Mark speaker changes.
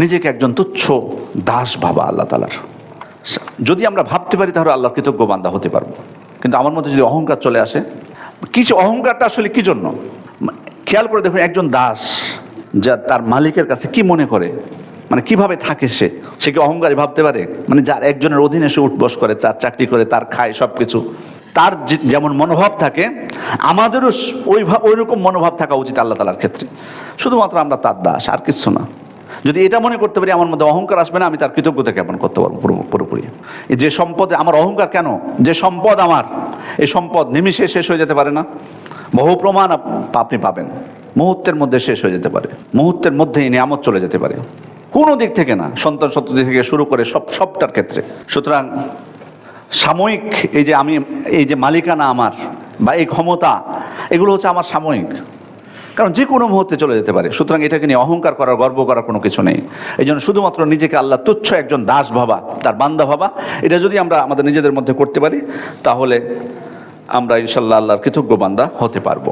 Speaker 1: নিজেকে একজন তুচ্ছ দাস ভাবা আল্লাহ তালার যদি আমরা ভাবতে পারি তাহলে আল্লাহর কৃতজ্ঞ বান্দা হতে পারব। কিন্তু আমার মধ্যে যদি অহংকার চলে আসে, কিছু অহংকারটা আসলে কি জন্য? খেয়াল করে দেখুন, একজন দাস যা তার মালিকের কাছে কি মনে করে মানে কীভাবে থাকে সে সে কি অহংকারী ভাবতে পারে? মানে যার একজনের অধীনে সে উঠবস করে তার চাকরি করে, তার খায় সব কিছু তার যেমন মনোভাব থাকে, আমাদেরও ওই রকম মনোভাব থাকা উচিত আল্লাহ তালার ক্ষেত্রে। শুধুমাত্র আমরা তার দাস, আর কিছু না। যদি এটা মনে করতে পারি, আমার মধ্যে অহংকার আসবে না, আমি তার কৃতজ্ঞতা জ্ঞাপন করতে পারব পুরো- পুরোপুরি। যে সম্পদে, আমার অহংকার কেন? যে সম্পদ আমার, এই সম্পদ নিমিষে শেষ হয়ে যেতে পারে না। বহু প্রমাণ আপনি পাবেন। মুহূর্তের মধ্যে শেষ হয়ে যেতে পারে। মুহূর্তের মধ্যে মধ্যেই নিয়ামত চলে যেতে পারে। কোনো দিক থেকে না, সন্তান সন্ততি থেকে শুরু করে সব সবটার ক্ষেত্রে। সুতরাং সাময়িক এই যে আমি এই যে মালিকানা আমার বা এই ক্ষমতা, এগুলো হচ্ছে আমার সাময়িক। কারণ যে কোনো মুহূর্তে চলে যেতে পারে। সুতরাং এটাকে নিয়ে অহংকার করার, গর্ব করার কোনো কিছু নেই। এই জন্য শুধুমাত্র নিজেকে আল্লাহ তুচ্ছ একজন দাস ভাবা, তার বান্দা ভাবা, এটা যদি আমরা আমাদের নিজেদের মধ্যে করতে পারি, তাহলে আমরা ইনশাল্লাহ আল্লাহর কৃতজ্ঞ বান্দা হতে পারব।